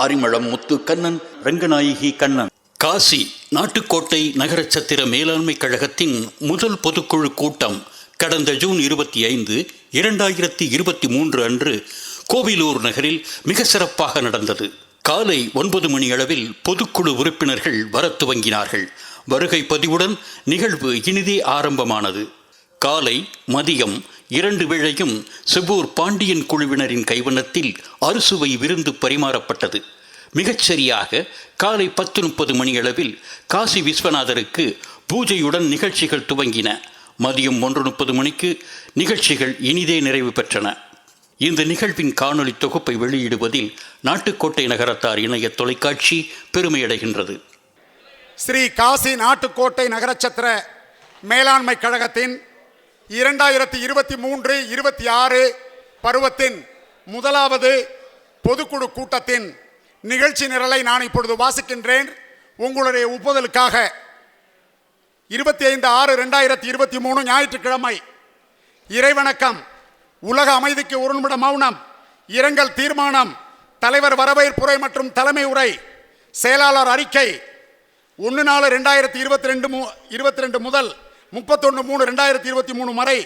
Arimalam Muthu Kannan Ranganayaki Kannan. Kasi Nattukottai நகரச்சத்திர மேலாண்மை கழகத்தின் முதல் பொதுக்குழு கூட்டம் கடந்த ஜூன் இருபத்தி ஐந்து இரண்டாயிரத்தி இருபத்தி மூன்று அன்று கோவிலூர் நகரில் மிக சிறப்பாக நடந்தது. காலை ஒன்பது மணி அளவில் பொதுக்குழு உறுப்பினர்கள் வரத் துவங்கினார்கள். வருகை பதிவுடன் நிகழ்வு இனிதே ஆரம்பமானது. காலை மதியம் இரண்டு வேளையும் செவ்வூர் பாண்டியன் குழுவினரின் கைவண்ணத்தில் அறுசுவை விருந்து பரிமாறப்பட்டது. மிகச்சரியாக காலை பத்து முப்பது மணியளவில் காசி விஸ்வநாதருக்கு பூஜையுடன் நிகழ்ச்சிகள் துவங்கின. மதியம் ஒன்று முப்பது மணிக்கு நிகழ்ச்சிகள் இனிதே நிறைவு பெற்றன. இந்த நிகழ்வின் காணொலி தொகுப்பை வெளியிடுவதில் நாட்டுக்கோட்டை நகரத்தார் இணைய தொலைக்காட்சி பெருமையடைகின்றது. ஸ்ரீ காசி நாட்டுக்கோட்டை நகரச்சத்திர மேலாண்மை கழகத்தின் இரண்டாயிரத்தி இருபத்தி மூன்று இருபத்தி ஆறு பருவத்தின் முதலாவது பொதுக்குழு கூட்டத்தின் நிகழ்ச்சி நிரலை நான் இப்பொழுது வாசிக்கின்றேன். உங்களுடைய ஒப்புதலுக்காக இருபத்தி ஐந்து ஆறு ரெண்டாயிரத்தி இருபத்தி மூணு ஞாயிற்றுக்கிழமை இறைவணக்கம் உலக அமைதிக்கு ஒரு மௌனம் இரங்கல் தீர்மானம் தலைவர் வரவேற்புரை மற்றும் தலைமை உரை செயலாளர் அறிக்கை ஒன்று நாலு ரெண்டாயிரத்தி இருபத்தி ரெண்டு மு இருபத்தி ரெண்டு முதல் முப்பத்தொன்று மூணு ரெண்டாயிரத்தி இருபத்தி மூணு வரை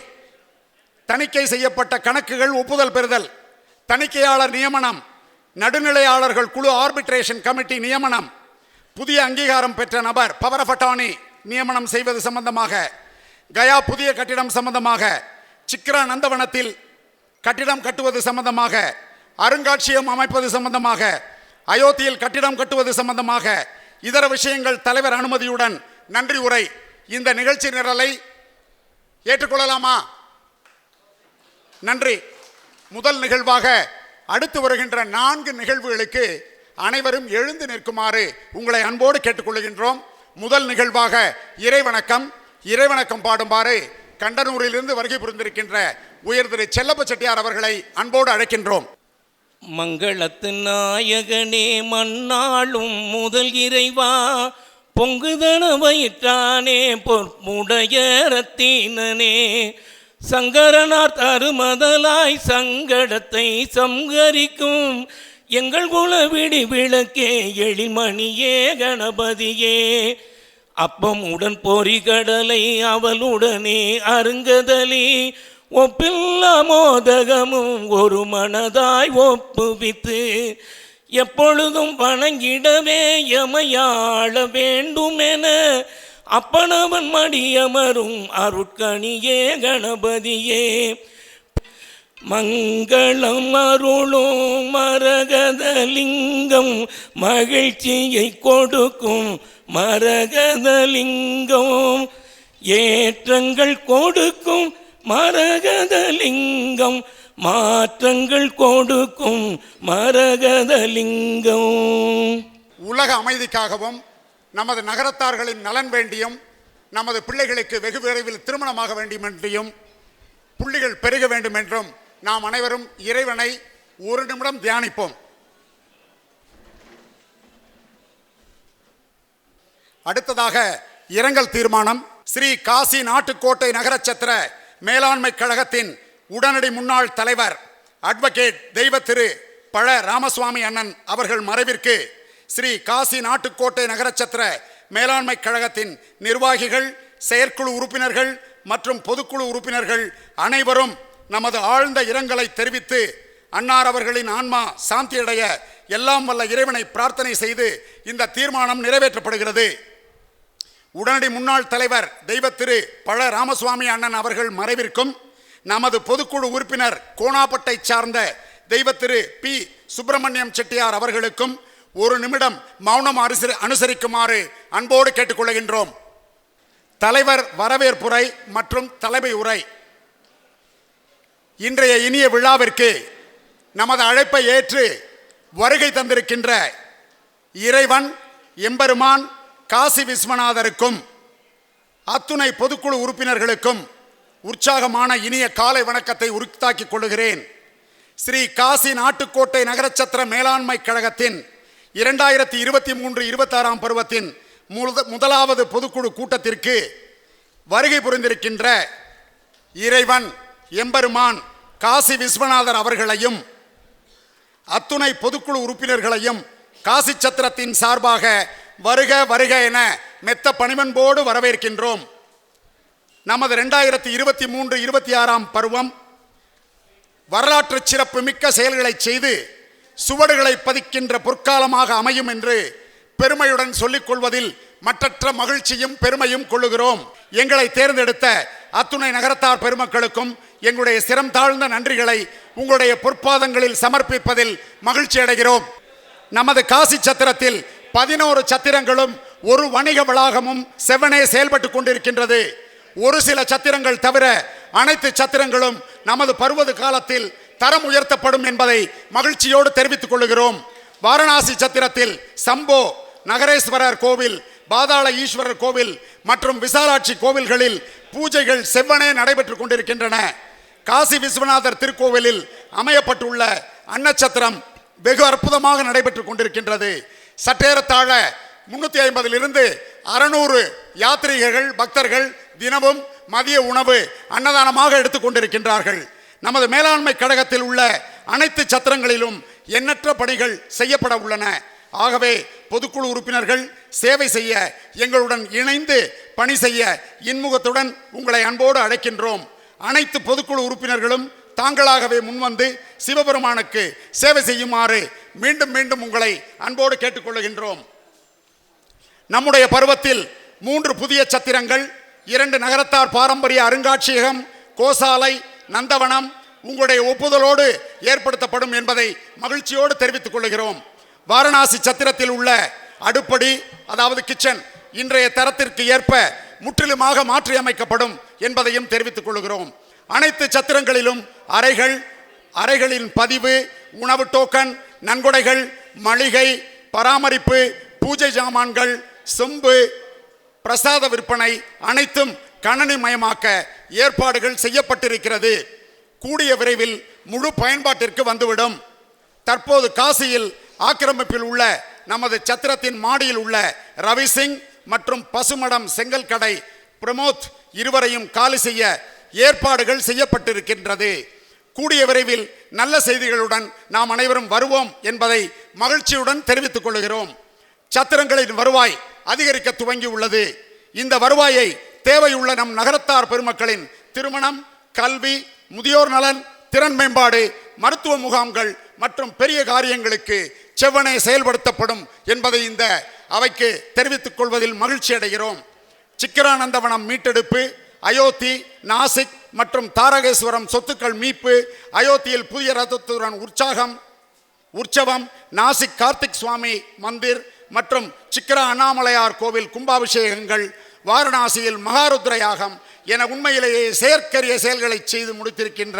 தணிக்கை செய்யப்பட்ட கணக்குகள் ஒப்புதல் பெறுதல். தணிக்கையாளர் நியமனம் நடுநிலையாளர்கள் குழு ஆர்பிட்ரேஷன் கமிட்டி நியமனம் புதிய அங்கீகாரம் பெற்ற நபர் பவர் ஆஃப் அட்டானி நியமனம் செய்வது சம்பந்தமாக கயா புதிய கட்டிடம் சம்பந்தமாக சிக்ரா நந்தவனத்தில் கட்டிடம் கட்டுவது சம்பந்தமாக அருங்காட்சியகம் அமைப்பது சம்பந்தமாக அயோத்தியில் கட்டிடம் கட்டுவது சம்பந்தமாக இதர விஷயங்கள் தலைவர் அனுமதியுடன் நன்றி உரை இந்த நிகழ்ச்சி நிரலை ஏற்றுக்கொள்ளலாமா? நன்றி. முதல் நிகழ்வாக அடுத்து வருகின்ற நான்கு நிகழ்வுகளுக்கு அனைவரும் எழுந்து நிற்குமாறு உங்களை அன்போடு கேட்டுக்கொள்கின்றோம். முதல் நிகழ்வாக இறைவணக்கம். இறைவணக்கம் பாடுமாறு கண்டனூரிலிருந்து வருகை புரிந்திருக்கின்ற உயர் திரு செல்லப்ப செட்டியார் அவர்களை அன்போடு அழைக்கின்றோம். மங்களத்து நாயகனே மண்ணாளும் முதல் இறைவா. பொங்குதன வயிற்றானே பொற்புடைய ரத்தினனே. சங்கரனார் தருமதலாய் சங்கடத்தை சங்கரிக்கும் எங்கள் குல விடி விளக்கே எழிமணியே கணபதியே. அப்பம் உடன் பொறி கடலை அவளுடனே அருங்கதலி. ஒப்பில்ல மோதகமும் ஒரு மனதாய் ஒப்புவித்து எப்பொழுதும் வணங்கிடவே எமையாள வேண்டுமென அப்பனவன் மடியமரும் அருட்கணியே கணபதியே. மங்களம் அருளும் மரகதலிங்கம் மகிழ்ச்சியை கொடுக்கும் மரகதலிங்கம். ஏற்றங்கள் கொடுக்கும் மரகதலிங்கம் மாற்றங்கள் கொடுக்கும் மரகதலிங்கம். உலக அமைதிக்காகவும் நமது நகரத்தார்களின் நலன் வேண்டியும் நமது பிள்ளைகளுக்கு வெகு விரைவில் திருமணமாக வேண்டும் என்றும் புள்ளிகள் பெருக வேண்டும் என்றும் நாம் அனைவரும் இறைவனை ஒரு நிமிடம் தியானிப்போம். அடுத்ததாக இரங்கல் தீர்மானம். ஸ்ரீ காசி நாட்டுக்கோட்டை நகரச்சத்திர மேலாண்மை கழகத்தின் உடனடி முன்னாள் தலைவர் அட்வொகேட் தெய்வ திரு பழ ராமசுவாமி அண்ணன் அவர்கள் மறைவிற்கு ஸ்ரீ காசி நாட்டுக்கோட்டை நகரச்சத்திர மேலாண்மை கழகத்தின் நிர்வாகிகள் செயற்குழு உறுப்பினர்கள் மற்றும் பொதுக்குழு உறுப்பினர்கள் அனைவரும் நமது ஆழ்ந்த இரங்கலை தெரிவித்து அன்னார் அவர்களின் ஆன்மா சாந்தியடைய எல்லாம் வல்ல இறைவனை பிரார்த்தனை செய்து இந்த தீர்மானம் நிறைவேற்றப்படுகிறது. உடனடி முன்னாள் தலைவர் தெய்வ திரு பழ ராமசுவாமி அண்ணன் அவர்கள் மறைவிற்கும் நமது பொதுக்குழு உறுப்பினர் கோணாப்பட்டை சார்ந்த தெய்வ திரு பி. சுப்பிரமணியம் செட்டியார் அவர்களுக்கும் ஒரு நிமிடம் மௌனம் அனுசரி அனுசரிக்குமாறு அன்போடு கேட்டுக்கொள்கின்றோம். தலைவர் வரவேற்புரை மற்றும் தலைமை உரை. இன்றைய இனிய விழாவிற்கு நமது அழைப்பை ஏற்று வருகை தந்திருக்கின்ற இறைவன் எம்பெருமான் காசி விஸ்வநாதருக்கும் அத்துணை பொதுக்குழு உறுப்பினர்களுக்கும் உற்சாகமான இனிய காலை வணக்கத்தை உருத்தாக்கிக் கொள்கிறேன் ஸ்ரீ காசி நாட்டுக்கோட்டை நகரச்சத்திர மேலாண்மை கழகத்தின் இரண்டாயிரத்தி இருபத்தி மூன்று இருபத்தாறாம் பருவத்தின் முதலாவது பொதுக்குழு கூட்டத்திற்கு வருகை புரிந்திருக்கின்ற இறைவன் எம்பெருமான் காசி விஸ்வநாதர் அவர்களையும் அத்துணை பொதுக்குழு உறுப்பினர்களையும் காசி சத்திரத்தின் சார்பாக வருக வருக என மெத்த பணிவன்போடு வரவேற்கின்றோம். நமது ரெண்டாயிரத்தி இருபத்தி மூன்று இருபத்தி ஆறாம் பருவம் வரலாற்று சிறப்பு மிக்க செயல்களை செய்து சுவடுகளை பதிக்கின்ற பொற்காலமாக அமையும் என்று பெருமையுடன் சொல்லிக் கொள்வதில் மற்றற்ற மகிழ்ச்சியும் பெருமையும் கொள்ளுகிறோம். எங்களை தேர்ந்தெடுத்த அத்துணை நகரத்தார் பெருமக்களுக்கும் எங்களுடைய சிரம் தாழ்ந்த நன்றிகளை உங்களுடைய பொற்பாதங்களில் சமர்ப்பிப்பதில் மகிழ்ச்சி அடைகிறோம். நமது காசி சத்திரத்தில் பதினோரு சத்திரங்களும் ஒரு வணிக வளாகமும் செவனே செயல்பட்டு கொண்டிருக்கின்றது. ஒரு சில சத்திரங்கள் தவிர அனைத்து சத்திரங்களும் நமது பருவது காலத்தில் தரம் உயர்த்தப்படும் என்பதை மகிழ்ச்சியோடு தெரிவித்துக் கொள்கிறோம் வாரணாசி சத்திரத்தில் சம்போ நகரேஸ்வரர் கோவில் பாதாள ஈஸ்வரர் கோவில் மற்றும் விசாலாட்சி கோவில்களில் பூஜைகள் செவ்வனே நடைபெற்றுக் கொண்டிருக்கின்றன. காசி விஸ்வநாதர் திருக்கோவிலில் அமையப்பட்டுள்ள அன்னச்சத்திரம் வெகு அற்புதமாக நடைபெற்றுக் கொண்டிருக்கின்றது. சற்றேறத்தாழ முன்னூத்தி ஐம்பதிலிருந்து அறுநூறு யாத்ரீகர்கள் பக்தர்கள் தினமும் மதிய உணவு அன்னதானமாக எடுத்துக்கொண்டிருக்கின்றார்கள் நமது மேலாண்மை கழகத்தில் உள்ள அனைத்து சத்திரங்களிலும் எண்ணற்ற பணிகள் செய்யப்பட உள்ளன. ஆகவே பொதுக்குழு உறுப்பினர்கள் சேவை செய்ய எங்களுடன் இணைந்து பணி செய்ய இன்முகத்துடன் உங்களை அன்போடு அழைக்கின்றோம். அனைத்து பொதுக்குழு உறுப்பினர்களும் தாங்களாகவே முன்வந்து சிவபெருமானுக்கு சேவை செய்யுமாறு மீண்டும் மீண்டும் உங்களை அன்போடு கேட்டுக்கொள்கின்றோம் நம்முடைய பருவத்தில் மூன்று புதிய சத்திரங்கள் இரண்டு நகரத்தார் பாரம்பரிய அருங்காட்சியகம் கோசாலை நந்தவனம் உங்களுடைய ஒப்புதலோடு ஏற்படுத்தப்படும் என்பதை மகிழ்ச்சியோடு தெரிவித்துக் கொள்கிறோம். வாரணாசி சத்திரத்தில் உள்ள அடுப்படி அதாவது கிச்சன் இன்றைய தரத்திற்கு ஏற்ப முற்றிலுமாக மாற்றியமைக்கப்படும் என்பதையும் தெரிவித்துக் கொள்கிறோம். அனைத்து சத்திரங்களிலும் அறைகள் அறைகளின் பதிவு உணவு டோக்கன் நன்கொடைகள் மளிகை பராமரிப்பு பூஜை சாமான்கள் சொம்பு பிரசாத விற்பனை அனைத்தும் கணனி மயமாக்க ஏற்பாடுகள் செய்யப்பட்டிருக்கிறது. கூடிய விரைவில் முழு பயன்பாட்டிற்கு வந்துவிடும். தற்போது காசியில் ஆக்கிரமிப்பில் உள்ள நமது சத்திரத்தின் மாடியில் உள்ள ரவி சிங் மற்றும் பசுமடம் செங்கல் கடை பிரமோத் இருவரையும் காலி செய்ய ஏற்பாடுகள் செய்யப்பட்டிருக்கின்றது. கூடிய விரைவில் நல்ல செய்திகளுடன் நாம் அனைவரும் வருவோம் என்பதை மகிழ்ச்சியுடன் தெரிவித்துக் கொள்கிறோம். சத்திரங்களின் வருவாய் அதிகரிக்க துவங்கி உள்ளது இந்த வருவாயை தேவையுள்ள நம் நகரத்தார் பெருமக்களின் திருமணம் கல்வி முதியோர் நலன் திறன் மேம்பாடு மருத்துவ முகாம்கள் மற்றும் பெரிய காரியங்களுக்கு செவ்வனே செயல்படுத்தப்படும் என்பதை இந்த அவைக்கு தெரிவித்துக் கொள்வதில் மகிழ்ச்சி அடைகிறோம். சிக்கரானந்தவனம் மீட்டெடுப்பு அயோத்தி நாசிக் மற்றும் தாரகேஸ்வரம் சொத்துக்கள் மீட்பு அயோத்தியில் புதிய ரதத்துடன் உற்சாகம் உற்சவம் நாசிக் கார்த்திக் சுவாமி மந்திர் மற்றும் சிக்கர அண்ணாமலையார் கோவில் கும்பாபிஷேகங்கள் வாரணாசியில் மகாருத்ர யாகம் என உண்மையிலேயே செயற்கரிய செயல்களை செய்து முடித்திருக்கின்ற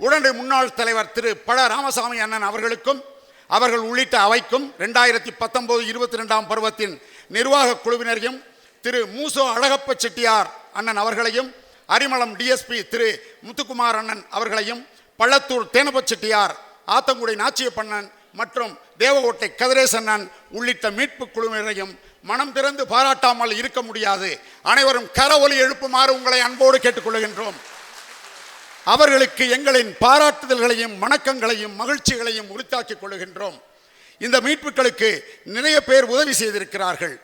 உடனடி முன்னாள் தலைவர் திரு பழ ராமசாமி அண்ணன் அவர்களுக்கும் அவர்கள் உள்ளிட்ட அவைக்கும் ரெண்டாயிரத்தி பத்தொன்பது இருபத்தி ரெண்டாம் பருவத்தின் நிர்வாக குழுவினரையும் திரு மூசோ அழகப்ப செட்டியார் அண்ணன் அவர்களையும் அரிமளம் டிஎஸ்பி திரு முத்துக்குமார் அண்ணன் அவர்களையும் பள்ளத்தூர் தேனப்ப செட்டியார் ஆத்தங்குடி நாச்சியப்பண்ணன் மற்றும் தேவகோட்டை கதிரேசண்ணன் உள்ளிட்ட மீட்பு குழுவினரையும் மனம் திறந்து பாராட்டாமல் இருக்க முடியாது. அனைவரும் கரவொலி எழுப்புமாறு உங்களை அன்போடு கேட்டுக்கொள்கின்றோம். அவர்களுக்கு எங்களின் பாராட்டுதல்களையும் வணக்கங்களையும் மகிழ்ச்சிகளையும் உரித்தாக்கிக் கொள்கின்றோம். இந்த மீட்புகளுக்கு நிறைய பேர் உதவி செய்திருக்கிறார்கள்.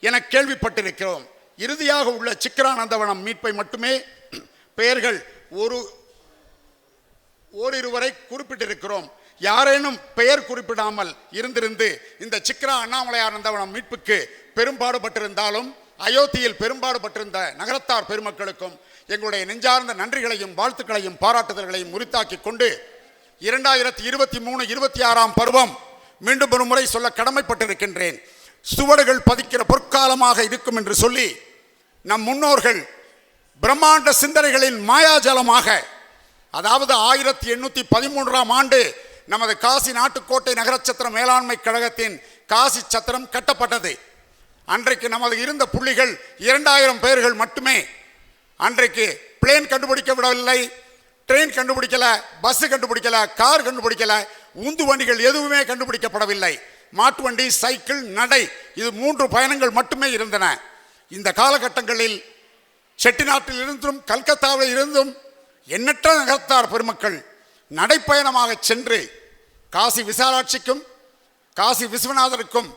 என கேள்விப்பட்டிருக்கிறோம். இறுதியாக உள்ள சிக்கரானந்தவனம் மீட்பை மட்டுமே பெயர்கள் ஒரு ஓரிருவரை குறிப்பிட்டிருக்கிறோம். யாரேனும் பெயர் குறிப்பிடாமல் இருந்திருந்து இந்த சிக்ரா அண்ணாமலையானந்தவனம் மீட்புக்கு பெரும்பாடுபட்டிருந்தாலும் அயோத்தியில் பெரும்பாடுபட்டிருந்த நகரத்தார் பெருமக்களுக்கும் எங்களுடைய நெஞ்சார்ந்த நன்றிகளையும் வாழ்த்துக்களையும் பாராட்டுதல்களையும் முறித்தாக்கி கொண்டு இரண்டாயிரத்தி இருபத்தி மூணு இருபத்தி ஆறாம் பருவம் மீண்டும் ஒரு முறை சொல்ல கடமைப்பட்டிருக்கின்றேன். சுவடுகள் பதிக்கிற பொற்காலமாக இருக்கும் என்று சொல்லி நம் முன்னோர்கள் பிரம்மாண்ட சிந்தனைகளின் மாயாஜலமாக அதாவது ஆயிரத்தி எண்ணூற்றி பதிமூன்றாம் ஆண்டு நமது காசி நாட்டுக்கோட்டை நகரச்சத்திரம் மேலாண்மை கழகத்தின் காசி சத்திரம் கட்டப்பட்டது. அன்றைக்கு நமது இருந்த புள்ளிகள் இரண்டாயிரம் பேர்கள் மட்டுமே அன்றைக்கு பிளேன் கண்டுபிடிக்க விடவில்லை ட்ரெயின் கண்டுபிடிக்கல பஸ் கண்டுபிடிக்கல கார் கண்டுபிடிக்கல உந்து வண்டிகள் எதுவுமே கண்டுபிடிக்கப்படவில்லை. மாட்டு வண்டி சைக்கிள் நடை இது மூன்று பயணங்கள் மட்டுமே இருந்தன. இந்த காலகட்டங்களில் செட்டிநாட்டில் இருந்தும் கல்கத்தாவில் இருந்தும் எண்ணற்ற நகரத்தார் பெருமக்கள். நடைப்பயணமாக சென்று காசி விசாலாட்சிக்கும் காசி விஸ்வநாதருக்கும்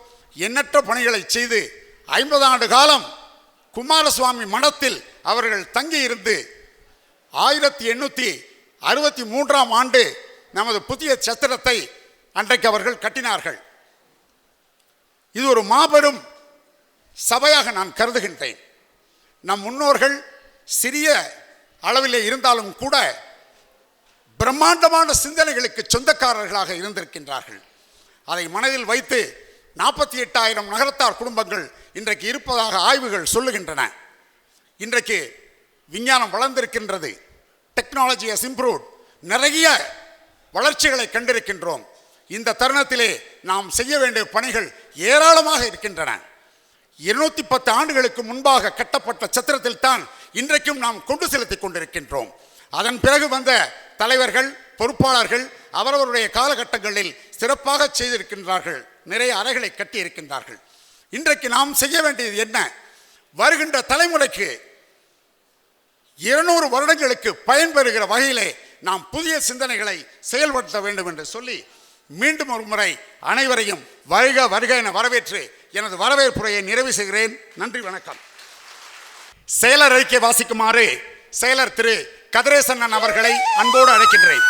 எண்ணற்ற பணிகளை செய்து ஐம்பது ஆண்டு காலம் குமாரசுவாமி மடத்தில் அவர்கள் தங்கியிருந்து ஆயிரத்தி எண்ணூற்றி அறுபத்தி மூன்றாம் ஆண்டு நமது புதிய சத்திரத்தை அன்றைக்கு அவர்கள் கட்டினார்கள். இது ஒரு மாபெரும் சபையாக நான் கருதுகின்றேன். நம் முன்னோர்கள் சிறிய அளவிலே இருந்தாலும் கூட பிரம்மாண்டமான சிந்தனைகளுக்கு சொந்தக்காரர்களாக இருந்திருக்கின்றார்கள். அதை மனதில் வைத்து நாற்பத்தி எட்டாயிரம் நகரத்தார் குடும்பங்கள் இன்றைக்கு இருப்பதாக ஆய்வுகள் சொல்லுகின்றன. இன்றைக்கு விஞ்ஞானம் வளர்ந்திருக்கின்றது. டெக்னாலஜி ஹஸ் இம்ப்ரூவ்ட் நிறைய வளர்ச்சிகளை கண்டிருக்கின்றோம். இந்த தருணத்திலே நாம் செய்ய வேண்டிய பணிகள் ஏராளமாக இருக்கின்றன. இருநூத்தி பத்து ஆண்டுகளுக்கு முன்பாக கட்டப்பட்ட சத்திரத்தில் தான் இன்றைக்கும் நாம் கொண்டு செலுத்திக் கொண்டிருக்கின்றோம். அதன் பிறகு வந்த தலைவர்கள் பொறுப்பாளர்கள் அவரவருடைய காலகட்டங்களில் சிறப்பாக செய்திருக்கின்றார்கள். நிறைய அறைகளை கட்டியிருக்கின்றார்கள். இன்றைக்கு நாம் செய்ய வேண்டியது என்ன? வருகின்ற தலைமுறைக்கு இருநூறு வருடங்களுக்கு பயன்பெறுகிற வகையிலே நாம் புதிய சிந்தனைகளை செயல்படுத்த வேண்டும் என்று சொல்லி மீண்டும் ஒரு முறை அனைவரையும் வருக வருக என வரவேற்று எனது வரவேற்புரையை நிறைவு செய்கிறேன். நன்றி வணக்கம். செயலர் அறிக்கை வாசிக்குமாறு செயலர் திரு கதிரேசன் அவர்களை அன்போடு அழைக்கின்றேன்.